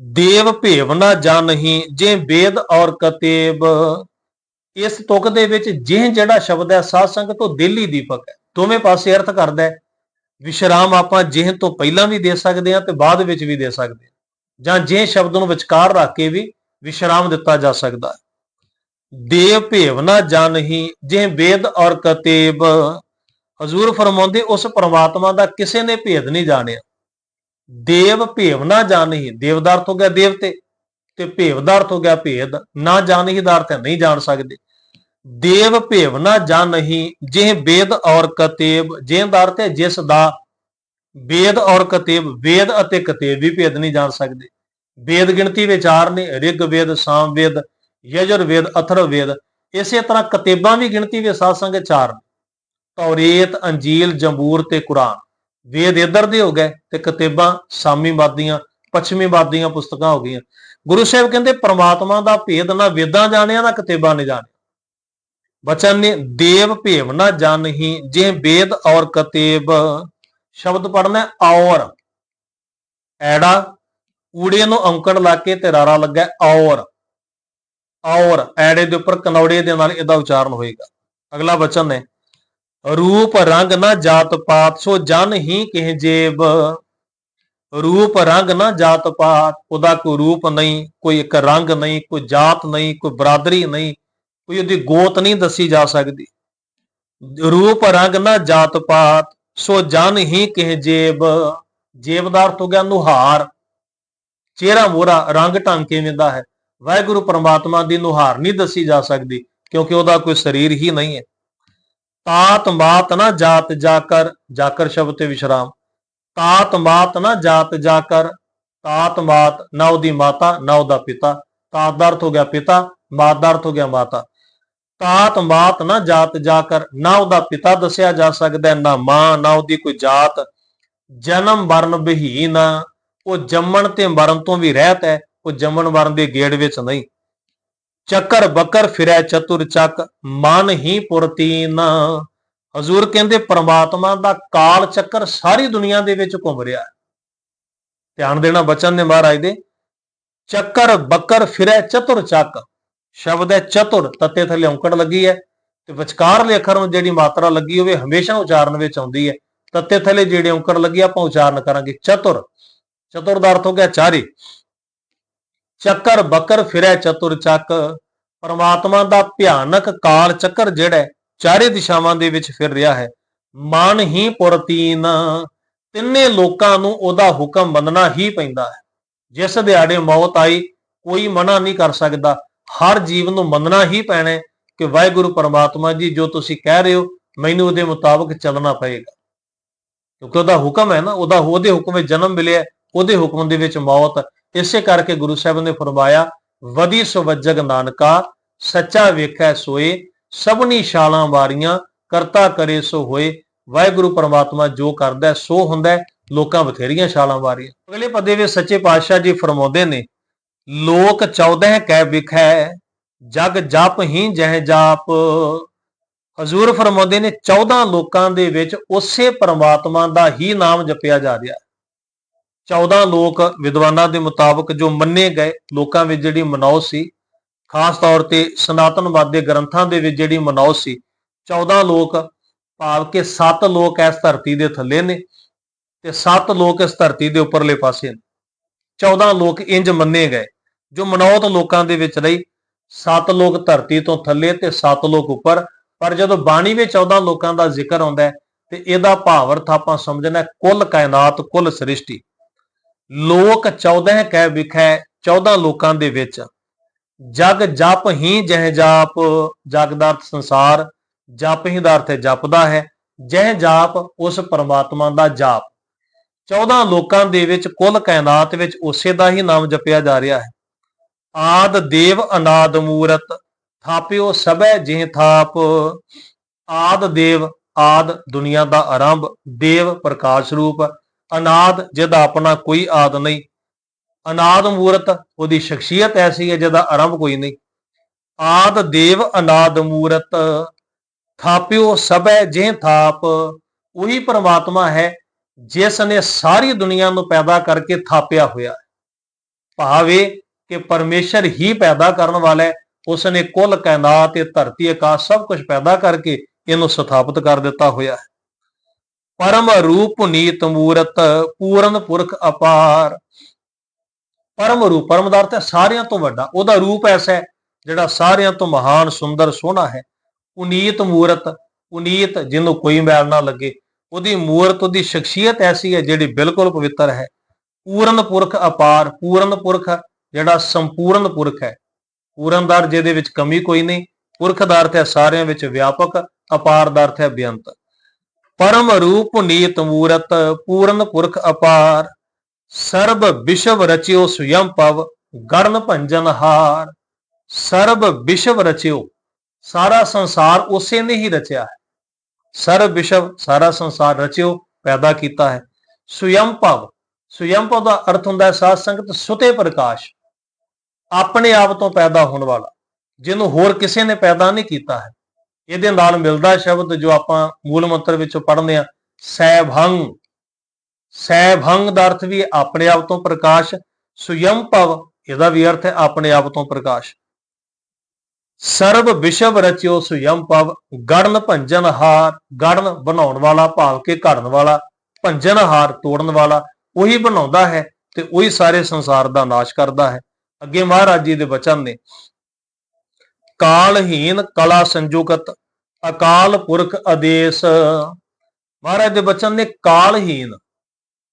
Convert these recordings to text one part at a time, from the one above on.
ਦੇਵ ਭੇਵਨਾ ਜਾਂ ਨਹੀਂ ਜੇ ਵੇਦ ਔਰ ਕਤੇਬ। ਇਸ ਤੁਕ ਦੇ ਵਿੱਚ ਜਿਹ ਜਿਹੜਾ ਸ਼ਬਦ ਹੈ ਸਾਧ ਸੰਗਤ ਤੋਂ ਦਿੱਲੀ ਦੀਪਕ ਹੈ। ਦੋਵੇਂ ਪਾਸੇ ਅਰਥ ਕਰਦਾ ਹੈ। ਵਿਸ਼ਰਾਮ ਆਪਾਂ ਜਿਹ ਤੋਂ ਪਹਿਲਾਂ ਵੀ ਦੇ ਸਕਦੇ ਹਾਂ ਤੇ ਬਾਅਦ ਵਿੱਚ ਵੀ ਦੇ ਸਕਦੇ ਹਾਂ। ਜਾਂ ਜੇ ਸ਼ਬਦ ਨੂੰ ਵਿਚਕਾਰ ਰੱਖ ਕੇ ਵੀ ਵਿਸ਼ਰਾਮ ਦਿੱਤਾ ਜਾ ਸਕਦਾ ਹੈ। ਦੇਵ ਭੇਵਨਾ ਜਾਂ ਨਹੀਂ ਜੇ ਵੇਦ ਔਰ ਕਤੇਬ। ਹਜ਼ੂਰ ਫਰਮਾਉਂਦੇ, ਉਸ ਪ੍ਰਮਾਤਮਾ ਦਾ ਕਿਸੇ ਨੇ ਭੇਦ ਨਹੀਂ ਜਾਣਿਆ। ਦੇਵ ਭੇਵ ਨਾ ਜਾਣਹੀ ਦੇਵਦਾਰਥ ਹੋ ਗਿਆ ਦੇਵਤੇ ਤੇ ਭੇਵਦਾਰਥ ਹੋ ਗਿਆ ਭੇਦ, ਨਾ ਜਾਣਹੀ ਦਾ ਅਰਥ ਨਹੀਂ ਜਾਣ ਸਕਦੇ। ਦੇਵ ਭੇਵ ਨਾ ਜਾਣਹੀ ਜਿਹ ਵੇਦ ਔਰ ਕਤੇਬ ਜੇ ਦਾ ਹੈ ਜਿਸ ਦਾ ਵੇਦ ਔਰ ਕਤੇਬ ਵੇਦ ਅਤੇ ਕਤੇਬ ਵੀ ਭੇਦ ਨਹੀਂ ਜਾਣ ਸਕਦੇ। ਵੇਦ ਗਿਣਤੀ ਵਿਚਾਰ ਨੇ, ਰਿਗ ਵੇਦ, ਸਾਮ ਵੇਦ, ਯਜੁਰ ਵੇਦ ਅਥਰਵ ਵੇਦ, ਇਸੇ ਤਰ੍ਹਾਂ ਕਤੇਬਾਂ ਵੀ ਗਿਣਤੀ ਵਿੱਚ ਸਾਧ ਸੰਗਤ ਚਾਰ ਨੇ। ਤੌਰੇਤ, ਅੰਜੀਲ, ਜੰਬੂਰ ਤੇ ਕੁਰਾਨ। ਵੇਦ ਇੱਧਰ ਦੇ ਹੋ ਗਏ ਤੇ ਕਤੇਬਾਂ ਸਾਮੀਵਾਦੀਆਂ ਪੱਛਮੀਵਾਦੀਆਂ ਪੁਸਤਕਾਂ ਹੋ ਗਈਆਂ। ਗੁਰੂ ਸਾਹਿਬ ਕਹਿੰਦੇ, ਪ੍ਰਮਾਤਮਾ ਦਾ ਭੇਦ ਨਾ ਵੇਦਾਂ ਜਾਣਿਆ, ਨਾ ਕਤੇਬਾਂ ਨੇ ਜਾਣਿਆ। ਬਚਨ ਨੇ, ਦੇਵ ਭੇਵ ਨਾ ਜਾਣਹੀ, ਜੇ ਵੇਦ ਔਰ ਕਤੇਬ। ਸ਼ਬਦ ਪੜਨਾ ਔਰ। ਐੜਾ, ਊੜੇ ਨੂੰ ਅੰਕੜ ਲਾ ਕੇ ਤੇ ਰਾਰਾ ਲੱਗਾ ਔਰ। ਔਰ, ਐੜੇ ਦੇ ਉੱਪਰ ਕਨੌੜੇ ਦੇ ਨਾਲ ਇਹਦਾ ਉਚਾਰਨ ਹੋਏਗਾ। ਅਗਲਾ ਬਚਨ ਹੈ ਰੂਪ ਰੰਗ ਨਾ ਜਾਤ ਪਾਤ, ਸੋ ਜਨ ਹੀ ਕਹਿ ਜੇਬ ਰੂਪ ਰੰਗ ਨਾ ਜਾਤ ਪਾਤ, ਉਹਦਾ ਕੋਈ ਰੂਪ ਨਹੀਂ, ਕੋਈ ਇੱਕ ਰੰਗ ਨਹੀਂ, ਕੋਈ ਜਾਤ ਨਹੀਂ, ਕੋਈ ਬਰਾਦਰੀ ਨਹੀਂ, ਕੋਈ ਉਹਦੀ ਗੋਤ ਨਹੀਂ ਦੱਸੀ ਜਾ ਸਕਦੀ। ਰੂਪ ਰੰਗ ਨਾ ਜਾਤ ਪਾਤ, ਸੋ ਜਨ ਹੀ ਕਹਿ ਜੇਬ ਜੇਬ ਦਾ ਅਰਥ ਹੋ ਗਿਆ ਨੁਹਾਰ। ਚਿਹਰਾ ਮੋਰਾ ਰੰਗ ਢੰਗ ਕਿਵੇਂ ਦਾ ਹੈ? ਵਾਹਿਗੁਰੂ ਪਰਮਾਤਮਾ ਦੀ ਨੁਹਾਰ ਨਹੀਂ ਦੱਸੀ ਜਾ ਸਕਦੀ, ਕਿਉਂਕਿ ਉਹਦਾ ਕੋਈ ਸਰੀਰ ਹੀ ਨਹੀਂ ਹੈ। ਤਾਤ ਮਾਤ ਨਾ ਜਾਤ ਜਾਕਰ ਜਾਕਰ ਸ਼ਬਦ ਤੇ ਵਿਸ਼ਰਾਮ। ਤਾਤ ਮਾਤ ਨਾ ਜਾਤ ਜਾਕਰ, ਤਾਤ ਮਾਤ ਨਾ ਉਹਦੀ ਮਾਤਾ, ਨਾ ਉਹਦਾ ਪਿਤਾ। ਤਾਤ ਦਾ ਅਰਥ ਹੋ ਗਿਆ ਪਿਤਾ ਮਾਤ ਦਾ ਅਰਥ ਹੋ ਗਿਆ ਮਾਤਾ। ਤਾਤ ਮਾਤ ਨਾ ਜਾਤ ਜਾਕਰ, ਨਾ ਉਹਦਾ ਪਿਤਾ ਦੱਸਿਆ ਜਾ ਸਕਦਾ ਨਾ ਮਾਂ, ਨਾ ਉਹਦੀ ਕੋਈ ਜਾਤ। ਜਨਮ ਵਰਨ ਬਹੀਨ ਉਹ ਜੰਮਣ ਤੇ ਮਰਨ ਤੋਂ ਵੀ ਰਹਿਤ ਹੈ, ਉਹ ਜੰਮਣ ਵਰਨ ਦੇ ਗੇੜ ਵਿੱਚ ਨਹੀਂ। ਚੱਕਰ ਬੱਕਰ ਫਿਰੈ ਚਤੁਰ ਚੱਕ, ਮਨ ਹੀ ਪੁਰਤੀਨ ਹਜ਼ੂਰ ਕਹਿੰਦੇ, ਪਰਮਾਤਮਾ ਦਾ ਕਾਲ ਚੱਕਰ ਸਾਰੀ ਦੁਨੀਆ ਦੇ ਵਿੱਚ ਘੁੰਮ ਰਿਹਾ ਹੈ। ਧਿਆਨ ਦੇਣਾ ਬਚਨ ਨੇ ਮਹਾਰਾਜ ਦੇ। ਚੱਕਰ ਬੱਕਰ ਫਿਰੈ ਚਤੁਰ ਚੱਕ, ਸ਼ਬਦ ਹੈ ਚਤੁਰ, ਤੱਤੇ ਥੱਲੇ ਔਂਕੜ ਲੱਗੀ ਹੈ ਤੇ ਵਿਚਕਾਰਲੇ ਅੱਖਰ ਨੂੰ ਜਿਹੜੀ ਮਾਤਰਾ ਲੱਗੀ ਹੋਵੇ, ਹਮੇਸ਼ਾ ਉਚਾਰਨ ਵਿੱਚ ਆਉਂਦੀ ਹੈ। ਤੱਤੇ ਥੱਲੇ ਜਿਹੜੇ ਔਂਕੜ ਲੱਗੀ, ਆਪਾਂ ਉਚਾਰਨ ਕਰਾਂਗੇ। ਚਤੁਰ ਚਤੁਰ ਦਾ ਅਰਥ ਹੋ ਗਿਆ ਚਾਰੇ। ਚੱਕਰ ਬੱਕਰ ਫਿਰੈ ਚਤੁਰ ਚੱਕ। ਪਰਮਾਤਮਾ ਦਾ ਭਿਆਨਕ ਕਾਲ ਚੱਕਰ ਜਿਹੜਾ ਚਾਰੇ ਦਿਸ਼ਾਵਾਂ ਦੇ ਵਿੱਚ ਫਿਰ ਰਿਹਾ ਹੈ। ਮਨ ਹੀ ਪੁਰਤੀਨ ਤਿੰਨੇ ਲੋਕਾਂ ਨੂੰ ਉਹਦਾ ਹੁਕਮ ਮੰਨਣਾ ਹੀ ਪੈਂਦਾ ਹੈ। ਜਿਸ ਦਿਹਾੜੇ ਮੌਤ ਆਈ, ਕੋਈ ਮਨਾ ਨਹੀਂ ਕਰ ਸਕਦਾ। ਹਰ ਜੀਵ ਨੂੰ ਮੰਨਣਾ ਹੀ ਪੈਣਾ ਕਿ ਵਾਹਿਗੁਰੂ ਪਰਮਾਤਮਾ ਜੀ, ਜੋ ਤੁਸੀਂ ਕਹਿ ਰਹੇ ਹੋ, ਮੈਨੂੰ ਉਹਦੇ ਮੁਤਾਬਕ ਚੱਲਣਾ ਪਏਗਾ। ਕਿਉਂਕਿ ਉਹਦਾ ਹੁਕਮ ਹੈ ਨਾ, ਉਹਦਾ ਉਹਦੇ ਹੁਕਮ ਵਿੱਚ ਜਨਮ ਮਿਲਿਆ, ਉਹਦੇ ਹੁਕਮ ਦੇ ਵਿੱਚ ਮੌਤ ਇਸੇ ਕਰਕੇ ਗੁਰੂ ਸਾਹਿਬ ਨੇ ਫਰਮਾਇਆ, ਵਧੀ ਸਵਜਗ ਨਾਨਕਾ, ਸੱਚਾ ਵੇਖੈ ਸੋਏ, ਸਭਨੀ ਛਾਲਾਂ ਵਾਰੀਆਂ, ਕਰਤਾ ਕਰੇ ਸੋ ਹੋਏ। ਵਾਹਿਗੁਰੂ ਪਰਮਾਤਮਾ ਜੋ ਕਰਦਾ ਸੋ ਹੁੰਦਾ ਲੋਕਾਂ ਬਥੇਰੀਆਂ ਛਾਲਾਂ ਵਾਰੀਆਂ। ਅਗਲੇ ਪਦੇ ਵਿੱਚ ਸੱਚੇ ਪਾਤਸ਼ਾਹ ਜੀ ਫਰਮਾਉਂਦੇ ਨੇ, ਲੋਕ 14 ਕਹਿ ਵਿਖੈ, ਜਗ ਜਪ ਹੀ ਜਹ ਜਾਪ। ਹਜ਼ੂਰ ਫਰਮਾਉਂਦੇ ਨੇ 14 ਲੋਕਾਂ ਦੇ ਵਿੱਚ ਉਸੇ ਪ੍ਰਮਾਤਮਾ ਦਾ ਹੀ ਨਾਮ ਜਪਿਆ ਜਾ ਰਿਹਾ। ਹੈ 14 ਲੋਕ ਵਿਦਵਾਨਾਂ ਦੇ ਮੁਤਾਬਕ ਜੋ ਮੰਨੇ ਗਏ, ਲੋਕਾਂ ਵਿੱਚ ਜਿਹੜੀ ਮਨੌਤ ਸੀ, ਖਾਸ ਤੌਰ ਤੇ ਸਨਾਤਨਵਾਦ ਦੇ ਗ੍ਰੰਥਾਂ ਦੇ ਵਿੱਚ ਜਿਹੜੀ ਮਨੌਤ ਸੀ 14 ਲੋਕ ਭਾਵ ਕਿ 7 ਲੋਕ ਇਸ ਧਰਤੀ ਦੇ ਥੱਲੇ ਨੇ ਤੇ 7 ਲੋਕ ਇਸ ਧਰਤੀ ਦੇ ਉੱਪਰਲੇ ਪਾਸੇ ਨੇ। 14 ਲੋਕ ਇੰਜ ਮੰਨੇ ਗਏ, ਜੋ ਮਨੌਤ ਲੋਕਾਂ ਦੇ ਵਿੱਚ ਰਹੀ 7 ਲੋਕ ਧਰਤੀ ਤੋਂ ਥੱਲੇ ਤੇ 7 ਲੋਕ ਉੱਪਰ, ਪਰ ਜਦੋਂ ਬਾਣੀ ਵਿੱਚ 14 ਲੋਕਾਂ ਦਾ ਜ਼ਿਕਰ ਆਉਂਦਾ ਹੈ, ਤੇ ਇਹਦਾ ਭਾਵ ਅਰਥ ਆਪਾਂ ਸਮਝਣਾ ਕੁੱਲ ਕਾਇਨਾਤ, ਕੁੱਲ ਸ੍ਰਿਸ਼ਟੀ। ਲੋਕ 14 ਕਹਿ ਵਿਖੈ 14 ਲੋਕਾਂ ਦੇ ਵਿੱਚ। ਜਗ ਜਪ ਹੀ ਜਹ ਜਾਪ ਜਗਦਾਰਥ ਸੰਸਾਰ, ਜਪ ਹੀ ਦਾ ਅਰਥ ਹੈ ਜਪਦਾ ਹੈ। ਜਹ ਜਾਪ ਉਸ ਪਰਮਾਤਮਾ ਦਾ ਜਾਪ। 14 ਲੋਕਾਂ ਦੇ ਵਿੱਚ, ਕੁੱਲ ਕਾਇਨਾਤ ਵਿੱਚ ਉਸੇ ਦਾ ਹੀ ਨਾਮ ਜਪਿਆ ਜਾ ਰਿਹਾ ਹੈ। ਆਦ ਦੇਵ ਅਨਾਦ ਮੂਰਤ, ਥਾਪਿਓ ਸਭੈ ਜਿਹ ਥਾਪ। ਆਦ ਦੇਵ, ਆਦ ਦੁਨੀਆ ਦਾ ਆਰੰਭ, ਦੇਵ ਪ੍ਰਕਾਸ਼ ਰੂਪ। ਅਨਾਦ ਜਿਹਦਾ ਆਪਣਾ ਕੋਈ ਆਦ ਨਹੀਂ। ਅਨਾਦ ਮੂਰਤ ਉਹਦੀ ਸ਼ਖਸੀਅਤ ਐਸੀ ਹੈ ਜਿਹਦਾ ਆਰੰਭ ਕੋਈ ਨਹੀਂ। ਆਦ ਦੇਵ ਅਨਾਦ ਮੂਰਤ, ਥਾਪਿਓ ਸਭੈ ਜਿਹ ਥਾਪ, ਉਹੀ ਪਰਮਾਤਮਾ ਹੈ ਜਿਸ ਨੇ ਸਾਰੀ ਦੁਨੀਆ ਨੂੰ ਪੈਦਾ ਕਰਕੇ ਥਾਪਿਆ ਹੋਇਆ ਹੈ। ਭਾਵ ਇਹ ਕਿ ਪਰਮੇਸ਼ਰ ਹੀ ਪੈਦਾ ਕਰਨ ਵਾਲਾ ਹੈ ਉਸ ਨੇ ਕੁੱਲ ਕਾਇਨਾਤ ਤੇ ਧਰਤੀ ਆਕਾਸ਼ ਸਭ ਕੁਝ ਪੈਦਾ ਕਰਕੇ ਇਹਨੂੰ ਸਥਾਪਿਤ ਕਰ ਦਿੱਤਾ ਹੋਇਆ ਹੈ। ਪਰਮ ਰੂਪ ਨੀਤ ਮੂਰਤ, ਪੂਰਨ ਪੁਰਖ ਅਪਾਰ। ਪਰਮ ਰੂਪ, ਪਰਮ ਦਾ ਅਰਥ ਹੈ ਸਾਰਿਆਂ ਤੋਂ ਵੱਡਾ। ਉਹਦਾ ਰੂਪ ਐਸਾ ਹੈ ਜਿਹੜਾ ਸਾਰਿਆਂ ਤੋਂ ਮਹਾਨ, ਸੁੰਦਰ, ਸੋਹਣਾ ਹੈ। ਪੁਨੀਤ ਮੂਰਤ ਪੁਨੀਤ ਜਿਹਨੂੰ ਕੋਈ ਮੈਲ ਨਾ ਲੱਗੇ। ਉਹਦੀ ਮੂਰਤ, ਉਹਦੀ ਸ਼ਖਸੀਅਤ ਐਸੀ ਹੈ ਜਿਹੜੀ ਬਿਲਕੁਲ ਪਵਿੱਤਰ ਹੈ। ਪੂਰਨ ਪੁਰਖ ਅਪਾਰ, ਪੂਰਨ ਪੁਰਖ ਜਿਹੜਾ ਸੰਪੂਰਨ ਪੁਰਖ ਹੈ। ਪੂਰਨਦਾਰ ਜਿਹਦੇ ਵਿੱਚ ਕਮੀ ਕੋਈ ਨਹੀਂ। ਪੁਰਖ ਦਾ ਅਰਥ ਹੈ ਸਾਰਿਆਂ ਵਿੱਚ ਵਿਆਪਕ, ਅਪਾਰ ਦਾ ਅਰਥ ਹੈ ਬੇਅੰਤ। ਪਰਮ ਰੂਪ ਨੀਤ ਮੂਰਤ, ਪੂਰਨ ਪੁਰਖ ਅਪਾਰ। ਸਰਬ ਵਿਸ਼ਵ ਰਚਿਓ ਸੁਯੰ ਪਵ ਗਰਨ ਭੰਜਨ ਹਾਰ। ਸਰਬ ਵਿਸ਼ਵ ਰਚਿਓ, ਸਾਰਾ ਸੰਸਾਰ ਉਸੇ ਨੇ ਹੀ ਰਚਿਆ ਹੈ। ਸਰਬ ਵਿਸ਼ਵ, ਸਾਰਾ ਸੰਸਾਰ ਰਚਿਓ, ਪੈਦਾ ਕੀਤਾ ਹੈ। ਸੁਯੰ ਭਵ ਸੁਯੰ ਭਵ ਦਾ ਅਰਥ ਹੁੰਦਾ ਹੈ ਸਾਧ ਸੰਗਤ ਸੁਤੇ ਪ੍ਰਕਾਸ਼। ਆਪਣੇ ਆਪ ਤੋਂ ਪੈਦਾ ਹੋਣ ਵਾਲਾ, ਜਿਹਨੂੰ ਹੋਰ ਕਿਸੇ ਨੇ ਪੈਦਾ ਨਹੀਂ ਕੀਤਾ ਹੈ। ਇਹਦੇ ਨਾਲ ਮਿਲਦਾ ਸ਼ਬਦ ਜੋ ਆਪਾਂ ਮੂਲ ਮੰਤਰ ਵਿੱਚੋਂ ਪੜ੍ਹਦੇ ਆ ਸੈਭੰਗ ਸੈਭੰਗ ਦਾ ਅਰਥ ਵੀ ਆਪਣੇ ਆਪ ਤੋਂ ਪ੍ਰਕਾਸ਼, ਸੁਯੰ ਭਵ, ਇਹਦਾ ਵੀ ਅਰਥ ਹੈ ਆਪਣੇ ਆਪ ਤੋਂ ਪ੍ਰਕਾਸ਼। ਸਰਬ ਵਿਸ਼ਵ ਰਚਿਓ ਸੁਯੰ ਭਵ, ਗੜਨ ਭੰਜਨ ਹਾਰ, ਗੜਨ ਬਣਾਉਣ ਵਾਲਾ ਭਾਵ ਕੇ ਘੜਨ ਵਾਲਾ, ਭੰਜਨ ਹਾਰ ਤੋੜਨ ਵਾਲਾ, ਉਹੀ ਬਣਾਉਂਦਾ ਹੈ ਤੇ ਉਹੀ ਸਾਰੇ ਸੰਸਾਰ ਦਾ ਨਾਸ਼ ਕਰਦਾ ਹੈ। ਅੱਗੇ ਮਹਾਰਾਜ ਜੀ ਦੇ ਬਚਨ ਨੇ ਕਾਲਹੀਨ ਕਲਾ ਸੰਜੁਗਤ, ਅਕਾਲ ਪੁਰਖ ਆਦੇਸ਼। ਮਹਾਰਾਜ ਦੇ ਬਚਨ ਨੇ ਕਾਲਹੀਨ।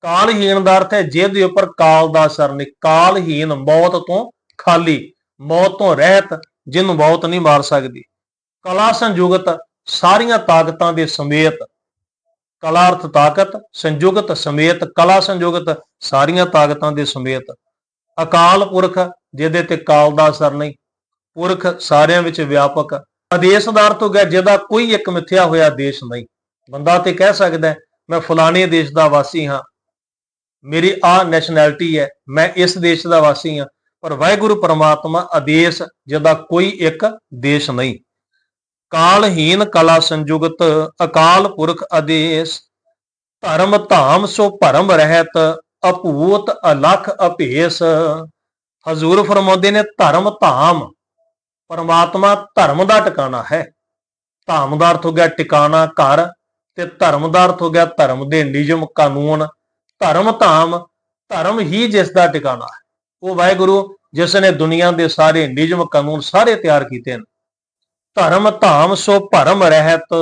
ਕਾਲਹੀਨ ਦਾ ਅਰਥ ਹੈ ਜਿਹਦੇ ਉੱਪਰ ਕਾਲ ਦਾ ਅਸਰ ਨਹੀਂ, ਕਾਲਹੀਨ ਮੌਤ ਤੋਂ ਖਾਲੀ, ਮੌਤ ਤੋਂ ਰਹਿਤ ਜਿਹਨੂੰ ਮੌਤ ਨਹੀਂ ਮਾਰ ਸਕਦੀ। ਕਲਾ ਸੰਯੁਗਤ ਸਾਰੀਆਂ ਤਾਕਤਾਂ ਦੇ ਸਮੇਤ, ਕਲਾ ਅਰਥ ਤਾਕਤ ਸੰਯੁਗਤ ਸਮੇਤ, ਕਲਾ ਸੰਯੁਗਤ ਸਾਰੀਆਂ ਤਾਕਤਾਂ ਦੇ ਸਮੇਤ। ਅਕਾਲ ਪੁਰਖ, ਜਿਹਦੇ ਤੇ ਕਾਲ ਦਾ ਅਸਰ ਨਹੀਂ ਪੁਰਖ ਸਾਰਿਆਂ ਵਿੱਚ ਵਿਆਪਕ ਆਦੇਸ਼ ਦਾ ਅਰਥ ਹੋ ਗਿਆ ਜਿਹਦਾ ਕੋਈ ਇੱਕ ਮਿੱਥਿਆ ਹੋਇਆ ਦੇਸ਼ ਨਹੀਂ। ਬੰਦਾ ਤੇ ਕਹਿ ਸਕਦਾ ਮੈਂ ਫਲਾਣੇ ਦੇਸ਼ ਦਾ ਵਾਸੀ ਹਾਂ। ਮੇਰੀ ਆ ਨੈਸ਼ਨੈਲਿਟੀ ਹੈ, ਮੈਂ ਇਸ ਦੇਸ਼ ਦਾ ਵਾਸੀ ਹਾਂ। ਪਰ ਵਾਹਿਗੁਰੂ ਪਰਮਾਤਮਾ ਆਦੇਸ਼, ਜਿਹਦਾ ਕੋਈ ਇੱਕ ਦੇਸ਼ ਨਹੀਂ। ਕਾਲਹੀਨ ਕਲਾ ਸੰਯੁਗਤ, ਅਕਾਲ ਪੁਰਖ ਆਦੇਸ਼, ਧਰਮ ਧਾਮ ਸੋ ਭਰਮ ਰਹਿਤ, ਅਭੂਤ ਅਲਖ ਅਭੇਸ। ਹਜ਼ੂਰ ਫਰਮਾਉਂਦੇ ਨੇ, ਧਰਮ ਧਾਮ ਪਰਮਾਤਮਾ ਧਰਮ ਦਾ ਟਿਕਾਣਾ ਹੈ। ਧਾਮ ਦਾ ਅਰਥ ਹੋ ਗਿਆ ਟਿਕਾਣਾ ਘਰ ਤੇ ਧਰਮ ਦਾ ਅਰਥ ਹੋ ਗਿਆ ਧਰਮ ਦੇ ਨਿਯਮ ਕਾਨੂੰਨ। ਧਰਮ ਧਾਮ, ਧਰਮ ਹੀ ਜਿਸ ਦਾ ਟਿਕਾਣਾ ਹੈ। ਉਹ ਵਾਹਿਗੁਰੂ, ਜਿਸ ਨੇ ਦੁਨੀਆ ਦੇ ਸਾਰੇ ਨਿਯਮ ਕਾਨੂੰਨ ਸਾਰੇ ਤਿਆਰ ਕੀਤੇ ਨੇ ਧਰਮ ਧਾਮ ਸੋ ਭਰਮ ਰਹਿਤ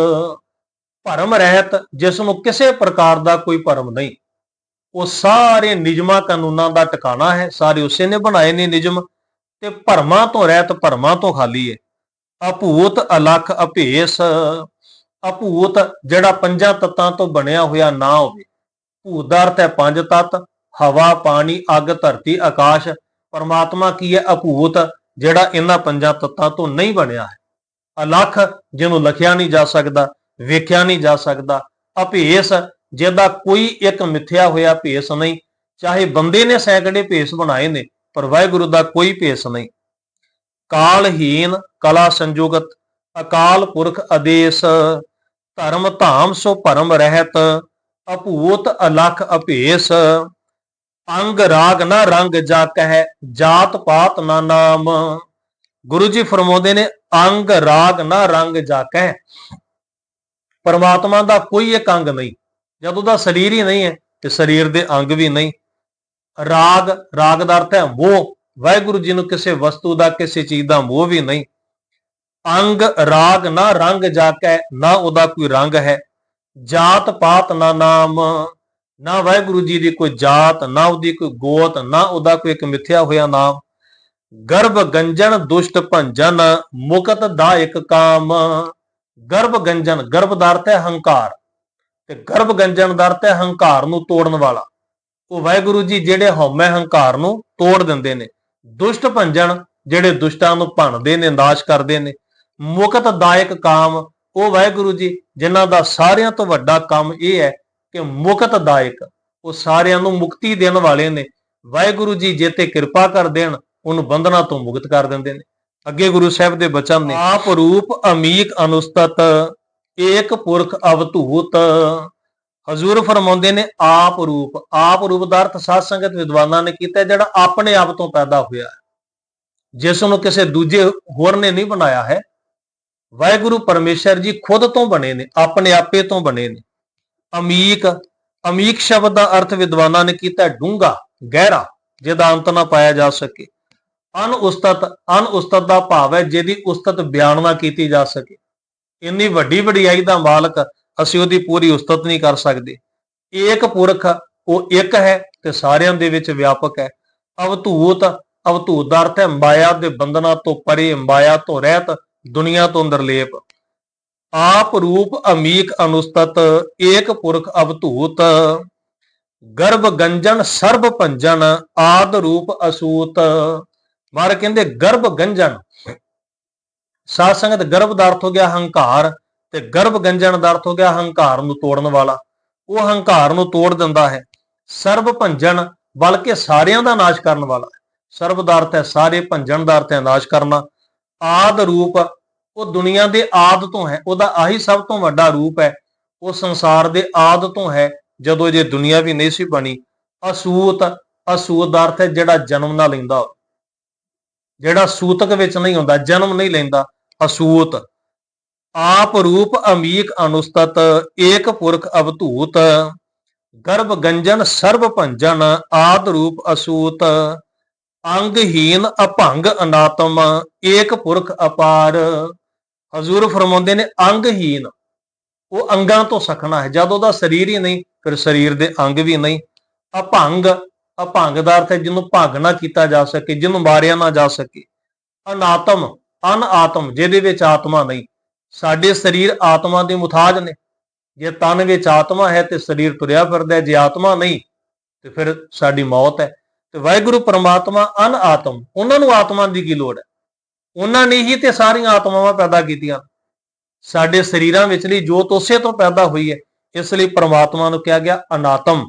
ਭਰਮ ਰਹਿਤ ਜਿਸ ਨੂੰ ਕਿਸੇ ਪ੍ਰਕਾਰ ਦਾ ਕੋਈ ਭਰਮ ਨਹੀਂ। ਉਹ ਸਾਰੇ ਨਿਯਮਾਂ ਕਾਨੂੰਨਾਂ ਦਾ ਟਿਕਾਣਾ ਹੈ। ਸਾਰੇ ਉਸੇ ਨੇ ਬਣਾਏ ਨੇ ਨਿਯਮ। ਤੇ ਭਰਮਾਂ ਤੋਂ ਰਹਿਤ ਭਰਮਾਂ ਤੋਂ ਖਾਲੀ ਹੈ ਅਭੂਤ ਅਲਖ ਅਭੇਸ, ਅਭੂਤ ਜਿਹੜਾ ਪੰਜਾਂ ਤੱਤਾਂ ਤੋਂ ਬਣਿਆ ਹੋਇਆ ਨਾ ਹੋਵੇ। ਭੂਤ ਦਾ ਅਰਥ ਹੈ ਪੰਜ ਤੱਤ, ਹਵਾ, ਪਾਣੀ, ਅੱਗ, ਧਰਤੀ, ਆਕਾਸ਼। ਪਰਮਾਤਮਾ ਕੀ ਹੈ ਅਭੂਤ ਜਿਹੜਾ ਇਹਨਾਂ ਪੰਜਾਂ ਤੱਤਾਂ ਤੋਂ ਨਹੀਂ ਬਣਿਆ ਹੈ। ਅਲਖ ਜਿਹਨੂੰ ਲਖਿਆ ਨਹੀਂ ਜਾ ਸਕਦਾ, ਵੇਖਿਆ ਨਹੀਂ ਜਾ ਸਕਦਾ। ਅਭੇਸ ਜਿਹਦਾ ਕੋਈ ਇੱਕ ਮਿੱਥਿਆ ਹੋਇਆ ਭੇਸ ਨਹੀਂ। ਚਾਹੇ ਬੰਦੇ ਨੇ ਸੈਂਕੜੇ ਭੇਸ ਬਣਾਏ ਨੇ ਪਰ ਵਾਹਿਗੁਰੂ ਦਾ ਕੋਈ ਭੇਸ ਨਹੀਂ। ਕਾਲਹੀਨ ਕਲਾ ਸੰਜੋਗਤ, ਅਕਾਲ ਪੁਰਖ ਆਦੇਸ਼, ਧਰਮ ਧਾਮ ਸੋ ਭਰਮ ਰਹਿਤ, ਅਭੂਤ ਅਲਖ ਅਭੇਸ। ਅੰਗ ਰਾਗ ਨਾ ਰੰਗ ਜਾ ਕਹਿ, ਜਾਤ ਪਾਤ ਨਾ ਨਾਮ। ਗੁਰੂ ਜੀ ਫਰਮਾਉਂਦੇ ਨੇ, ਅੰਗ ਰਾਗ ਨਾ ਰੰਗ ਜਾ ਕਹਿ। ਪਰਮਾਤਮਾ ਦਾ ਕੋਈ ਇੱਕ ਅੰਗ ਨਹੀਂ। ਜਦ ਉਹਦਾ ਸਰੀਰ ਹੀ ਨਹੀਂ ਹੈ, ਤੇ ਸਰੀਰ ਦੇ ਅੰਗ ਵੀ ਨਹੀਂ। ਰਾਗ ਰਾਗ ਦਾ ਅਰਥ ਹੈ ਮੋਹ। ਵਾਹਿਗੁਰੂ ਜੀ ਨੂੰ ਕਿਸੇ ਵਸਤੂ ਦਾ, ਕਿਸੇ ਚੀਜ਼ ਦਾ ਮੋਹ ਵੀ ਨਹੀਂ। ਅੰਗ, ਰਾਗ ਨਾ ਰੰਗ ਜਾ ਕੇ ਨਾ ਉਹਦਾ ਕੋਈ ਰੰਗ ਹੈ। ਜਾਤ ਪਾਤ ਨਾ ਨਾਮ, ਨਾ ਵਾਹਿਗੁਰੂ ਜੀ ਦੀ ਕੋਈ ਜਾਤ, ਨਾ ਉਹਦੀ ਕੋਈ ਗੋਤ, ਨਾ ਉਹਦਾ ਕੋਈ ਇੱਕ ਮਿੱਥਿਆ ਹੋਇਆ ਨਾਮ। ਗਰਭ ਗੰਜਨ ਦੁਸ਼ਟ ਭੰਜਨ, ਮੁਕਤ ਦਾ ਇੱਕ ਕਾਮ। ਗਰਭ ਗੰਜਨ, ਗਰਭ ਦਾ ਅਰਥ ਹੈ ਹੰਕਾਰ। ਤੇ ਗਰਭ ਗੰਜਨ ਦਾ ਅਰਥ ਹੈ ਹੰਕਾਰ ਨੂੰ ਤੋੜਨ ਵਾਲਾ। ਉਹ ਵਾਹਿਗੁਰੂ ਜੀ ਜਿਹੜੇ ਹਉਮੈ ਹੰਕਾਰ ਨੂੰ ਤੋੜ ਦਿੰਦੇ ਨੇ, ਦੁਸ਼ਟ ਭੰਜਨ ਜਿਹੜੇ ਦੁਸ਼ਟਾਂ ਨੂੰ ਭੰਨਦੇ ਨੇ, ਨਾਸ਼ ਕਰਦੇ ਨੇ, ਮੁਕਤ ਦਾਇਕ ਕਾਮ, ਉਹ ਵਾਹਿਗੁਰੂ ਜੀ ਜਿਨ੍ਹਾਂ ਦਾ ਸਾਰਿਆਂ ਤੋਂ ਵੱਡਾ ਕੰਮ ਇਹ ਹੈ ਕਿ ਮੁਕਤ ਦਾਇਕ, ਉਹ ਸਾਰਿਆਂ ਨੂੰ ਮੁਕਤੀ ਦੇਣ ਵਾਲੇ ਨੇ, ਵਾਹਿਗੁਰੂ ਜੀ ਜੇ ਤੇ ਕਿਰਪਾ ਕਰ ਦੇਣ, ਉਹਨੂੰ ਬੰਧਨਾਂ ਤੋਂ ਮੁਕਤ ਕਰ ਦਿੰਦੇ ਨੇ। ਅੱਗੇ ਗੁਰੂ ਸਾਹਿਬ ਦੇ ਬਚਨ ਨੇ, ਆਪ ਰੂਪ ਅਮੀਕ ਅਨੁਸਤਤ, ਏਕ ਪੁਰਖ ਅਵਧੂਤ। ਹਜ਼ੂਰ ਫਰਮਾਉਂਦੇ ਨੇ ਆਪ ਰੂਪ ਆਪ ਰੂਪ ਦਾ ਅਰਥ ਸਾਧ ਸੰਗਤ ਵਿਦਵਾਨਾਂ ਨੇ ਕੀਤਾ ਜਿਹੜਾ ਆਪਣੇ ਆਪ ਤੋਂ ਪੈਦਾ ਹੋਇਆ ਹੈ। ਜਿਸ ਨੂੰ ਕਿਸੇ ਦੂਜੇ ਹੋਰ ਨੇ ਨਹੀਂ ਬਣਾਇਆ ਹੈ। ਵਾਹਿਗੁਰੂ ਪਰਮੇਸ਼ਰ ਜੀ ਖੁਦ ਤੋਂ ਬਣੇ ਨੇ, ਆਪਣੇ ਆਪੇ ਤੋਂ ਬਣੇ ਨੇ। ਅਮੀਕ ਅਮੀਕ ਸ਼ਬਦ ਦਾ ਅਰਥ ਵਿਦਵਾਨਾਂ ਨੇ ਕੀਤਾ ਡੂੰਗਾ ਗਹਿਰਾ, ਜਿਹਦਾ ਅੰਤ ਨਾ ਪਾਇਆ ਜਾ ਸਕੇ। ਅਨ ਉਸਤਤ ਅਨ ਉਸਤਤ ਦਾ ਭਾਵ ਹੈ, ਜਿਹਦੀ ਉਸਤਤ ਬਿਆਨ ਨਾ ਕੀਤੀ ਜਾ ਸਕੇ। ਇੰਨੀ ਵੱਡੀ ਵਡਿਆਈ ਦਾ ਮਾਲਕ ਅਸੀਂ ਉਹਦੀ ਪੂਰੀ ਉਸਤਤ ਨਹੀਂ ਕਰ ਸਕਦੇ। ਏਕ ਪੁਰਖ ਉਹ ਇੱਕ ਹੈ ਤੇ ਸਾਰਿਆਂ ਦੇ ਵਿੱਚ ਵਿਆਪਕ ਹੈ। ਅਵਧੂਤ ਅਵਧੂਤ ਦਾ ਅਰਥ ਹੈ ਮਾਇਆ ਦੇ ਬੰਧਨਾਂ ਤੋਂ ਪਰੇ, ਮਾਇਆ ਤੋਂ ਰਹਿਤ, ਦੁਨੀਆ ਤੋਂ ਨਿਰਲੇਪ ਆਪ ਰੂਪ ਅਮੀਕ ਅਨੁਸਤਤ, ਏਕ ਪੁਰਖ ਅਵਧੂਤ। ਗਰਭ ਗੰਜਨ ਸਰਬ ਭੰਜਨ ਆਦ ਰੂਪ ਅਸੂਤ। ਮਾਰ ਕਹਿੰਦੇ ਗਰਭ ਗੰਜਨ ਸਾਧ ਸੰਗਤ, ਗਰਭ ਦਾ ਅਰਥ ਹੋ ਗਿਆ ਹੰਕਾਰ। ਤੇ ਗਰਭ ਗੰਜਣ ਦਾ ਅਰਥ ਹੋ ਗਿਆ ਹੰਕਾਰ ਨੂੰ ਤੋੜਨ ਵਾਲਾ। ਉਹ ਹੰਕਾਰ ਨੂੰ ਤੋੜ ਦਿੰਦਾ ਹੈ। ਸਰਬ ਭੰਜਨ ਬਲਕਿ ਸਾਰਿਆਂ ਦਾ ਨਾਸ਼ ਕਰਨ ਵਾਲਾ ਸਰਬ ਦਾ ਅਰਥ ਹੈ ਸਾਰੇ ਭੰਜਨ ਦਾ ਅਰਥ ਹੈ ਨਾਸ਼ ਕਰਨਾ। ਆਦ ਰੂਪ ਉਹ ਦੁਨੀਆ ਦੇ ਆਦ ਤੋਂ ਹੈ। ਉਹਦਾ ਆਹੀ ਸਭ ਤੋਂ ਵੱਡਾ ਰੂਪ ਹੈ। ਉਹ ਸੰਸਾਰ ਦੇ ਆਦ ਤੋਂ ਹੈ। ਜਦੋਂ ਜੇ ਦੁਨੀਆ ਵੀ ਨਹੀਂ ਸੀ ਬਣੀ। ਅਸੂਤ ਅਸੂਤ ਦਾ ਅਰਥ ਹੈ ਜਿਹੜਾ ਜਨਮ ਨਾ ਲੈਂਦਾ। ਹੋਵੇ। ਜਿਹੜਾ ਸੂਤਕ ਵਿੱਚ ਨਹੀਂ ਹੁੰਦਾ, ਜਨਮ ਨਹੀਂ ਲੈਂਦਾ। ਅਸੂਤ। ਆਪ ਰੂਪ ਅਮੀਕ ਅਨੁਸਤਤ, ਏਕ ਪੁਰਖ ਅਵਧੂਤ, ਗਰਭ ਗੰਜਨ ਸਰਬ ਭੰਜਨ, ਆਦ ਰੂਪ ਅਸੂਤ, ਅੰਗਹੀਨ ਅਭੰਗ ਅਨਾਤਮ, ਏਕ ਪੁਰਖ ਅਪਾਰ। ਹਜ਼ੂਰ ਫਰਮਾਉਂਦੇ ਨੇ ਅੰਗਹੀਨ। ਉਹ ਅੰਗਾਂ ਤੋਂ ਸਖਣਾ ਹੈ, ਜਦ ਉਹਦਾ ਸਰੀਰ ਹੀ ਨਹੀਂ, ਫਿਰ ਸਰੀਰ ਦੇ ਅੰਗ ਵੀ ਨਹੀਂ। ਅਭੰਗ ਅਭੰਗ ਦਾ ਅਰਥ ਹੈ ਜਿਹਨੂੰ ਭੰਗ ਨਾ ਕੀਤਾ ਜਾ ਸਕੇ, ਜਿਹਨੂੰ ਮਾਰਿਆ ਨਾ ਜਾ ਸਕੇ। ਅਨਾਤਮ ਅਨ ਆਤਮ ਜਿਹਦੇ ਵਿੱਚ ਆਤਮਾ ਨਹੀਂ। ਸਾਡੇ ਸਰੀਰ ਆਤਮਾ ਦੇ ਮੁਤਾਜ ਨੇ। ਜੇ ਤਨ ਵਿੱਚ ਆਤਮਾ ਹੈ ਤੇ ਸਰੀਰ ਤੁਰਿਆ ਫਿਰਦਾ ਜੇ ਆਤਮਾ ਨਹੀਂ, ਤੇ ਫਿਰ ਸਾਡੀ ਮੌਤ ਹੈ। ਤੇ ਵਾਹਿਗੁਰੂ ਪਰਮਾਤਮਾ ਅਨ ਆਤਮ ਉਹਨਾਂ ਨੂੰ ਆਤਮਾ ਦੀ ਕੀ ਲੋੜ ਹੈ? ਉਹਨਾਂ ਨੇ ਹੀ ਤੇ ਸਾਰੀਆਂ ਆਤਮਾਵਾਂ ਪੈਦਾ ਕੀਤੀਆਂ। ਸਾਡੇ ਸਰੀਰਾਂ ਵਿਚਲੀ ਜੋਤ ਉਸੇ ਤੋਂ ਪੈਦਾ ਹੋਈ ਹੈ। ਇਸ ਲਈ ਪਰਮਾਤਮਾ ਨੂੰ ਕਿਹਾ ਗਿਆ ਅਨਾਤਮ।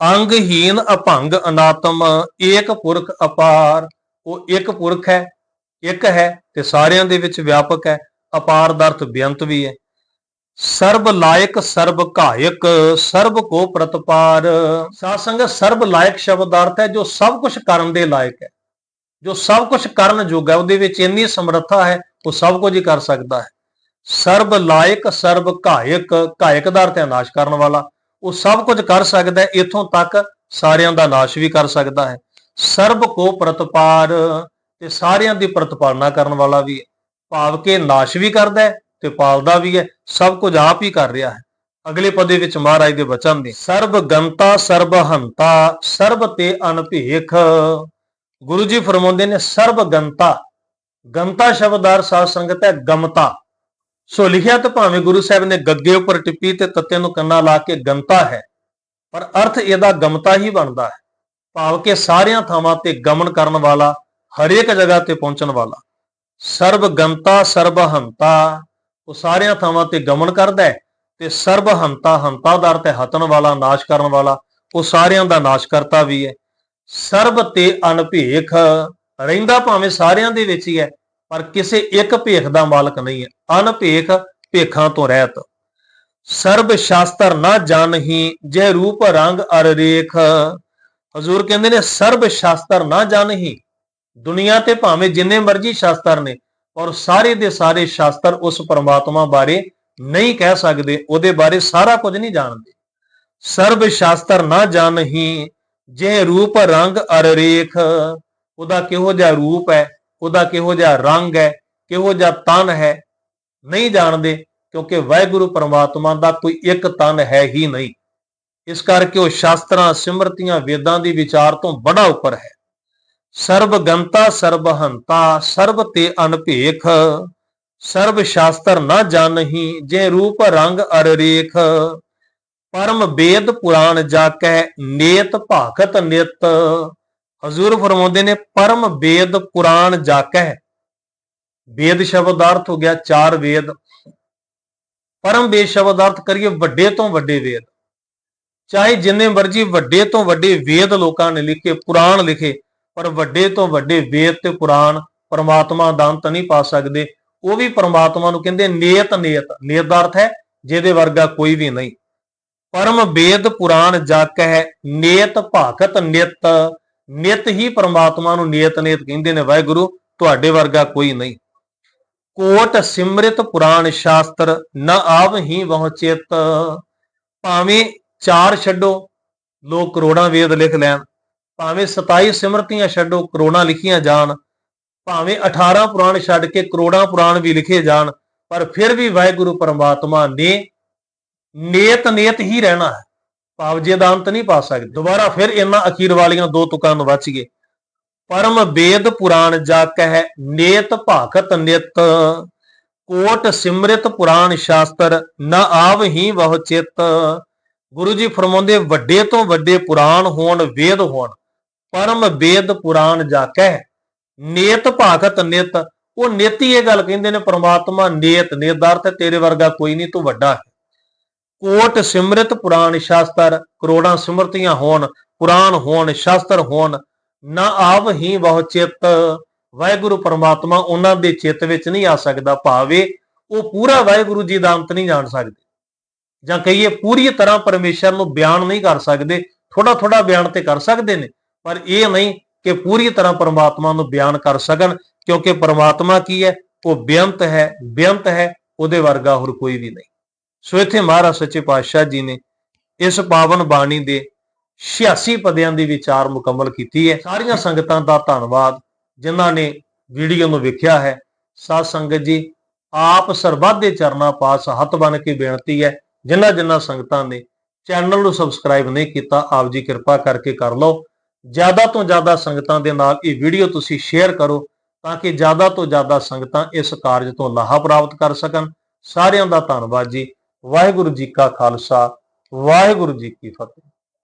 ਅੰਗਹੀਨ ਅਭੰਗ ਅਨਾਤਮ, ਏਕ ਪੁਰਖ ਅਪਾਰ, ਉਹ ਇੱਕ ਪੁਰਖ ਹੈ। ਇੱਕ ਹੈ ਤੇ ਸਾਰਿਆਂ ਦੇ ਵਿੱਚ ਵਿਆਪਕ ਹੈ, ਅਪਾਰ ਦਰਥ ਬੇਅੰਤ ਵੀ ਹੈ। ਸਰਬ ਲਾਇਕ, ਸਰਬ ਘਾਇਕ, ਸਰਬ ਕੋ ਪ੍ਰਤਪਾਰ। ਸਾਧ ਸਰਬ ਲਾਇਕ ਸ਼ਬਦ ਅਰਥ ਹੈ ਜੋ ਸਭ ਕੁਝ ਕਰਨ ਦੇ ਲਾਇਕ ਹੈ। ਜੋ ਸਭ ਕੁਝ ਕਰਨ ਯੋਗ ਹੈ, ਉਹਦੇ ਵਿੱਚ ਇੰਨੀ ਸਮਰੱਥਾ ਹੈ, ਉਹ ਸਭ ਕੁਝ ਹੀ ਕਰ ਸਕਦਾ ਹੈ। ਸਰਬ ਲਾਇਕ, ਸਰਬ ਘਾਇਕ ਘਾਇਕ ਦਾ ਅਰਥ ਹੈ ਨਾਸ਼ ਕਰਨ ਵਾਲਾ। ਉਹ ਸਭ ਕੁਝ ਕਰ ਸਕਦਾ ਹੈ, ਇਥੋਂ ਤੱਕ ਸਾਰਿਆਂ ਦਾ ਨਾਸ਼ ਵੀ ਕਰ ਸਕਦਾ ਹੈ। ਸਰਬ ਕੋ ਪ੍ਰਤਪਾਰ। ਤੇ ਸਾਰਿਆਂ ਦੀ ਪ੍ਰਤਪਾਲਨਾ ਕਰਨ ਵਾਲਾ ਵੀ ਹੈ। ਭਾਵ ਕਿ ਨਾਸ਼ ਵੀ ਕਰਦਾ ਹੈ ਤੇ ਪਾਲਦਾ ਵੀ ਹੈ, ਸਭ ਕੁਝ ਆਪ ਹੀ ਕਰ ਰਿਹਾ ਹੈ। ਅਗਲੇ ਪਦੇ ਵਿੱਚ ਮਹਾਰਾਜ ਦੇ ਬਚਨ ਨੇ, ਸਰਬ ਗੰਤਾ, ਸਰਬ ਹੰਤਾ, ਸਰਬ ਤੇ ਅਨਭੇਖ। ਗੁਰੂ ਜੀ ਫਰਮਾਉਂਦੇ ਨੇ, ਸਰਬ ਗੰਤਾ। ਗੰਤਾ ਸ਼ਬਦਾਰ ਸਾਧ ਸੰਗਤ ਹੈ, ਗਮਤਾ। ਸੋ ਲਿਖਿਆ ਤਾਂ ਭਾਵੇਂ ਗੁਰੂ ਸਾਹਿਬ ਨੇ ਗੱਗੇ ਉੱਪਰ ਟਿੱਪੀ ਤੇ ਤੱਤੇ ਨੂੰ ਕੰਨਾ ਲਾ ਕੇ ਗੰਤਾ ਹੈ, ਪਰ ਅਰਥ ਇਹਦਾ ਗਮਤਾ ਹੀ ਬਣਦਾ ਹੈ। ਭਾਵ ਕਿ ਸਾਰਿਆਂ ਥਾਵਾਂ ਤੇ ਗਮਨ ਕਰਨ ਵਾਲਾ ਹਰੇਕ ਜਗ੍ਹਾ ਤੇ ਪਹੁੰਚਣ ਵਾਲਾ। ਸਰਬ ਗੰਤਾ, ਸਰਬ ਹੰਤਾ, ਉਹ ਸਾਰਿਆਂ ਥਾਵਾਂ ਤੇ ਗਮਨ ਕਰਦਾ ਹੈ ਤੇ ਸਰਬ ਹੰਤਾ ਹੰਤਾ ਤੇ ਅਰਥ ਹਤਨ ਵਾਲਾ, ਨਾਸ਼ ਕਰਨ ਵਾਲਾ, ਉਹ ਸਾਰਿਆਂ ਦਾ ਨਾਸ਼ ਕਰਤਾ ਵੀ ਹੈ। ਸਰਬ ਤੇ ਅਨਭੇਖ ਰਹਿੰਦਾ ਭਾਵੇਂ ਸਾਰਿਆਂ ਦੇ ਵਿੱਚ ਹੀ ਹੈ, ਪਰ ਕਿਸੇ ਇੱਕ ਭੇਖ ਦਾ ਮਾਲਕ ਨਹੀਂ ਹੈ। ਅਨਭੇਖ ਭੇਖਾਂ ਤੋਂ ਰਹਿਤ। ਸਰਬ ਸ਼ਾਸਤਰ ਨਾ ਜਾਣਹੀ, ਜੇ ਰੂਪ ਰੰਗ ਅਰ ਰੇਖ ਹਜ਼ੂਰ ਕਹਿੰਦੇ ਨੇ, ਸਰਬ ਸ਼ਾਸਤਰ ਨਾ ਜਾਣਹੀ ਦੁਨੀਆ ਤੇ ਭਾਵੇਂ ਜਿੰਨੇ ਮਰਜ਼ੀ ਸ਼ਾਸਤਰ ਨੇ, ਔਰ ਸਾਰੇ ਦੇ ਸਾਰੇ ਸ਼ਾਸਤਰ ਉਸ ਪਰਮਾਤਮਾ ਬਾਰੇ ਨਹੀਂ ਕਹਿ ਸਕਦੇ, ਉਹਦੇ ਬਾਰੇ ਸਾਰਾ ਕੁਝ ਨਹੀਂ ਜਾਣਦੇ। ਸਰਬ ਸ਼ਾਸਤਰ ਨਾ ਜਾਣਹੀ ਜੇ ਰੂਪ ਰੰਗ ਅਰ ਰੇਖ ਉਹਦਾ ਕਿਹੋ ਜਿਹਾ ਰੂਪ ਹੈ, ਉਹਦਾ ਕਿਹੋ ਜਿਹਾ ਰੰਗ ਹੈ, ਕਿਹੋ ਜਿਹਾ ਤਨ ਹੈ, ਨਹੀਂ ਜਾਣਦੇ, ਕਿਉਂਕਿ ਵਾਹਿਗੁਰੂ ਪਰਮਾਤਮਾ ਦਾ ਕੋਈ ਇੱਕ ਤਨ ਹੈ ਹੀ ਨਹੀਂ। ਇਸ ਕਰਕੇ ਉਹ ਸ਼ਾਸਤਰਾਂ, ਸਿਮਰਤੀਆਂ, ਵੇਦਾਂ ਦੀ ਵਿਚਾਰ ਤੋਂ ਬੜਾ ਉੱਪਰ ਹੈ। ਸਰਬ ਗੰਤਾ ਸਰਬ ਹੰਤਾ, ਸਰਬ ਤੇ ਅਨਭੇਖ। ਸਰਬ ਸ਼ਾਸਤਰ ਨਾ ਜਾਣਹੀ, ਜੇ ਰੂਪ ਰੰਗ ਅਰ ਰੇਖ। ਪਰਮ ਵੇਦ ਪੁਰਾਣ ਜਾ ਕੈ ਨੇਤ ਭਾਖਤ ਨਿਤ। ਹਜ਼ੂਰ ਫਰਮਾਉਂਦੇ ਨੇ, ਪਰਮ ਵੇਦ ਪੁਰਾਣ ਜਾ ਕੈ ਵੇਦ ਸ਼ਬਦ ਦਾ ਅਰਥ ਹੋ ਗਿਆ ਚਾਰ ਵੇਦ। ਪਰਮ ਵੇਦ ਸ਼ਬਦ ਦਾ ਅਰਥ ਕਰੀਏ ਵੱਡੇ ਤੋਂ ਵੱਡੇ ਵੇਦ। ਚਾਹੇ ਜਿੰਨੇ ਮਰਜ਼ੀ ਵੱਡੇ ਤੋਂ ਵੱਡੇ ਵੇਦ ਲੋਕਾਂ ਨੇ ਲਿਖੇ, ਪੁਰਾਣ ਲਿਖੇ ਪਰ ਵੱਡੇ ਤੋਂ ਵੱਡੇ ਵੇਦ ਤੇ ਪੁਰਾਣ ਪਰਮਾਤਮਾ ਦਾ ਅੰਤ ਨਹੀਂ ਪਾ ਸਕਦੇ। ਉਹ ਵੀ ਪਰਮਾਤਮਾ ਨੂੰ ਕਹਿੰਦੇ ਨੇਤ ਨੇਤ। ਨੇਤ ਦਾ ਅਰਥ ਹੈ, ਜਿਹਦੇ ਵਰਗਾ ਕੋਈ ਵੀ ਨਹੀਂ। ਪਰਮ ਵੇਦ ਪੁਰਾਣ ਜਾਕੈ ਨੇਤ ਭਾਗਤ ਨਿਤ। ਨਿਤ ਹੀ ਪਰਮਾਤਮਾ ਨੂੰ ਨੀਅਤ ਨੇਤ ਕਹਿੰਦੇ ਨੇ, ਵਾਹਿਗੁਰੂ, ਤੁਹਾਡੇ ਵਰਗਾ ਕੋਈ ਨਹੀਂ। ਕੋਟ ਸਿਮਰਿਤ ਪੁਰਾਣ ਸ਼ਾਸਤਰ, ਨ ਆਵਹੀ ਬਹੁ ਚਿਤ। ਭਾਵੇਂ ਚਾਰ ਛੱਡੋ, ਲੋਕ ਕਰੋੜਾਂ ਵੇਦ ਲਿਖ ਲੈਣ। ਭਾਵੇਂ 27 ਸਿਮਰਤੀਆਂ ਛੱਡੋ, ਕਰੋੜਾਂ ਲਿਖੀਆਂ ਜਾਣ। ਭਾਵੇਂ 18 ਪੁਰਾਣ ਛੱਡ ਕੇ ਕਰੋੜਾਂ ਪੁਰਾਣ ਵੀ ਲਿਖੇ ਜਾਣ, ਪਰ ਫਿਰ ਵੀ ਵਾਹਿਗੁਰੂ ਪਰਮਾਤਮਾ ਨੇ ਨੇਤ ਨੇਤ ਹੀ ਰਹਿਣਾ ਹੈ। ਭਾਵ ਜੇ ਦਾ ਅੰਤ ਨਹੀਂ ਪਾ ਸਕਦੇ ਦੁਬਾਰਾ ਫਿਰ ਇਹਨਾਂ ਅਖੀਰ ਵਾਲੀਆਂ ਦੋ ਤੁਕਾਂ ਨੂੰ ਬਚ ਗਏ। ਪਰਮ ਵੇਦ ਪੁਰਾਣ ਜਾ ਕਹਿ ਨੇਤ ਭਾਗਤ ਨਿਤ, ਕੋਟ ਸਿਮਰਿਤ ਪੁਰਾਣ ਸ਼ਾਸਤਰ ਨ ਆਵਹੀ ਬਹੁ ਚਿਤ। ਗੁਰੂ ਜੀ ਫਰਮਾਉਂਦੇ, ਵੱਡੇ ਤੋਂ ਵੱਡੇ ਪੁਰਾਣ ਹੋਣ, ਵੇਦ ਹੋਣ। ਪਰਮ ਵੇਦ ਪੁਰਾਣ ਜਾ ਕਹਿ ਨੇਤ ਭਾਗਤ ਨਿਤ। ਉਹ ਨੇਤੀ ਇਹ ਗੱਲ ਕਹਿੰਦੇ ਨੇ, ਪ੍ਰਮਾਤਮਾ ਨੇਤ ਨੇਦਾਰ ਤੇਰੇ ਵਰਗਾ ਕੋਈ ਨਹੀਂ, ਤੂੰ ਵੱਡਾ ਹੈ। ਕੋਟ ਸਿਮਰਿਤ ਪੁਰਾਣ ਸ਼ਾਸਤਰ, ਕਰੋੜਾਂ ਸਿਮਰਤੀਆਂ ਹੋਣ, ਪੁਰਾਣ ਹੋਣ, ਸ਼ਾਸਤਰ ਹੋਣ। ਨਾ ਆਵ ਹੀ ਬਹੁ ਚਿੱਤ। ਵਾਹਿਗੁਰੂ ਪਰਮਾਤਮਾ ਉਹਨਾਂ ਦੇ ਚਿੱਤ ਵਿੱਚ ਨਹੀਂ ਆ ਸਕਦਾ, ਭਾਵੇਂ ਉਹ ਪੂਰਾ ਵਾਹਿਗੁਰੂ ਜੀ ਦਾ ਅੰਤ ਨਹੀਂ ਜਾਣ ਸਕਦੇ। ਜਾਂ ਕਹੀਏ ਪੂਰੀ ਤਰ੍ਹਾਂ ਪਰਮੇਸ਼ਰ ਨੂੰ ਬਿਆਨ ਨਹੀਂ ਕਰ ਸਕਦੇ ਥੋੜਾ ਥੋੜਾ ਬਿਆਨ ਤੇ ਕਰ ਸਕਦੇ ਨੇ। ਪਰ ਇਹ ਨਹੀਂ ਕਿ ਪੂਰੀ ਤਰ੍ਹਾਂ ਪਰਮਾਤਮਾ ਨੂੰ ਬਿਆਨ ਕਰ ਸਕਣ, ਕਿਉਂਕਿ ਪਰਮਾਤਮਾ ਕੀ ਹੈ? ਉਹ ਬੇਅੰਤ ਹੈ ਬੇਅੰਤ ਹੈ, ਉਹਦੇ ਵਰਗਾ ਹੋਰ ਕੋਈ ਵੀ ਨਹੀਂ। ਸੋ ਇੱਥੇ ਮਹਾਰਾਜ ਸੱਚੇ ਪਾਤਸ਼ਾਹ ਜੀ ਨੇ ਇਸ ਪਾਵਨ ਬਾਣੀ ਦੇ 86 ਪਦਿਆਂ ਦੀ ਵਿਚਾਰ ਮੁਕੰਮਲ ਕੀਤੀ ਹੈ। ਸਾਰੀਆਂ ਸੰਗਤਾਂ ਦਾ ਧੰਨਵਾਦ, ਜਿਨ੍ਹਾਂ ਨੇ ਵੀਡੀਓ ਨੂੰ ਵੇਖਿਆ ਹੈ। ਸਾਧ ਸੰਗਤ ਜੀ, ਆਪ ਸਰਬੱਧ ਦੇ ਚਰਨਾਂ ਪਾਸ ਹੱਥ ਬਨ ਕੇ ਬੇਨਤੀ ਹੈ ਜਿਨ੍ਹਾਂ ਜਿਨ੍ਹਾਂ ਸੰਗਤਾਂ ਨੇ ਚੈਨਲ ਨੂੰ ਸਬਸਕ੍ਰਾਈਬ ਨਹੀਂ ਕੀਤਾ, ਆਪ ਜੀ ਕਿਰਪਾ ਕਰਕੇ ਕਰ ਲਓ। ਜ਼ਿਆਦਾ ਤੋਂ ਜ਼ਿਆਦਾ ਸੰਗਤਾਂ ਦੇ ਨਾਲ ਇਹ ਵੀਡੀਓ ਤੁਸੀਂ ਸ਼ੇਅਰ ਕਰੋ ਤਾਂ ਕਿ ਜ਼ਿਆਦਾ ਤੋਂ ਜ਼ਿਆਦਾ ਸੰਗਤਾਂ ਇਸ ਕਾਰਜ ਤੋਂ ਲਾਹਾ ਪ੍ਰਾਪਤ ਕਰ ਸਕਣ। ਸਾਰਿਆਂ ਦਾ ਧੰਨਵਾਦ ਜੀ। ਵਾਹਿਗੁਰੂ ਜੀ ਕਾ ਖਾਲਸਾ। ਵਾਹਿਗੁਰੂ ਜੀ ਕੀ ਫਤਿਹ।